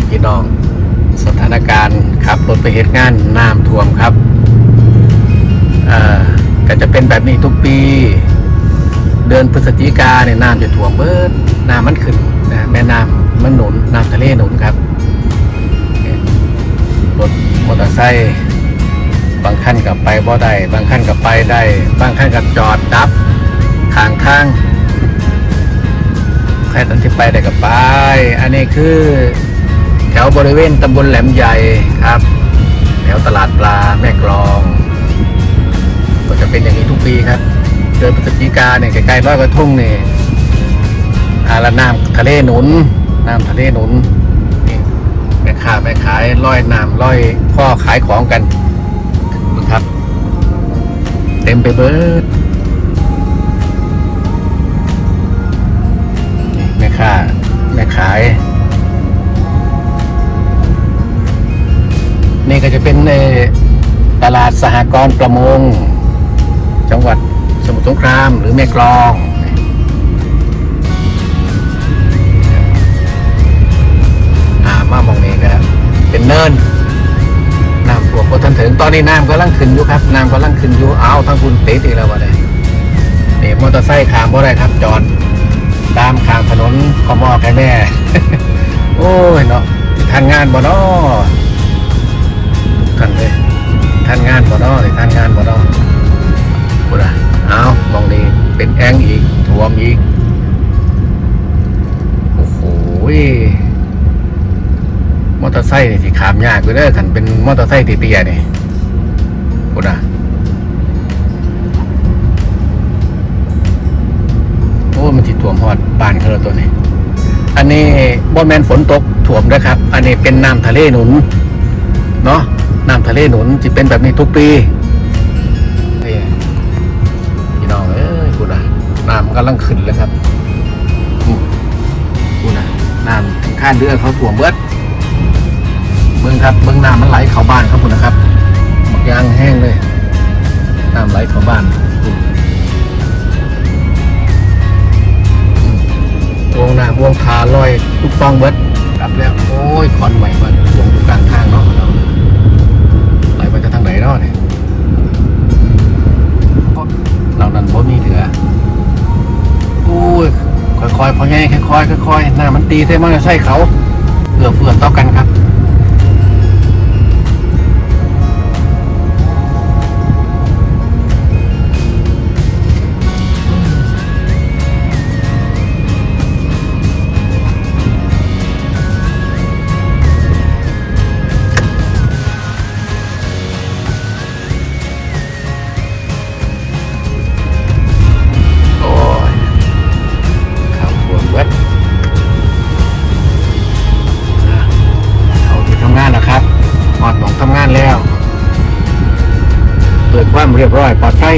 ยพี่น้อง สถานการณ์ขับรถไปเหตุงานน้ำท่วมครับอาก็จะเป็นแบบนี้ทุกปี เดือนพฤศจิกาเนี่ยน้ำจะท่วมเบิดน้ำมันขึ้นนะแม่น้ำมันหนุนน้ำทะเลหนุนครับรถมอเตอร์ไซค์บางคันกับไปบ่ได้บางคันกับไปได้ บางคันกับจอดดับข้างทางใครตันที่ไปได้กับไป อันนี้คือ วบริเวณตำบลแหลมใหญ่ครับแถวตลาดปลาแม่กลอง ก็จะเป็นอย่างนี้ทุกปีครับเดือนพฤศจิกาเนี่ยใกล้ๆร้อยกระทุ่งเนี่ยอาละน้ำทะเลหนุนน้ำทะเลหนุนนี่แม่ค้าแม่ขายร้อยน้ำร้อยข้อขายของกันดูครับ เต็มไปเบิดนี่แม่ค้าแม่ขาย นี่ก็จะเป็นในตลาดสหกรณ์ประมง จังหวัดสมุทรสงครามหรือแม่กลอง อ่ามามองนี้นะครับเป็นเนินน้ำท่วมพอทันถึงตอนนี้น้ำกำลังขึ้นอยู่ครับน้ำกำลังขึ้นอยู่เอาทั้งคุณติดอีกแล้ววะเนี่ยนี่มอเตอร์ไซค์ขามบ่ได้ครับจอดตามข้างถนนขอมอใครแม่ โอ้ยเนาะทานงานบ่เนาะ ท่านเลยท่านงานบ่เนาะสิทานงานบ่เนาะบุระเอามองนี้เป็นแองอีกท่วมอีก โอ้โหมอเตอร์ไซค์นี่สิขามยากเลยเด้อขันเป็นมอเตอร์ไซค์เตี้ยๆนี่บุระโอ้มันจิถ่วมหอดบานเขาแล้วตัวนี้อันนี้บ่แมนฝนตกถ่วมนะครับ อันนี้เป็นน้ำทะเลหนุน เนาะ น้ำทะเลหนุนจะเป็นแบบนี้ทุกปีนี่พี่น้องเอ้ยคุณนะน้ำกำลังขึ้นแล้วครับคุณนะน้ำถึงข้านเรือเขาถ่วมเบิดเมืองครับเมืองน้ำมันไหลเข้าบ้านครับคุณนะครับหมกยางแห้งเลยน้ำไหลเข้าบ้านคุณ ค่อยๆพอแง่ค่อยๆค่อยๆหน้ามันตีใส่ไหมใช่เขาเกือเฟือต่อกันครับ ทำงานแล้ว เปิดความเรียบร้อยปลอดภัย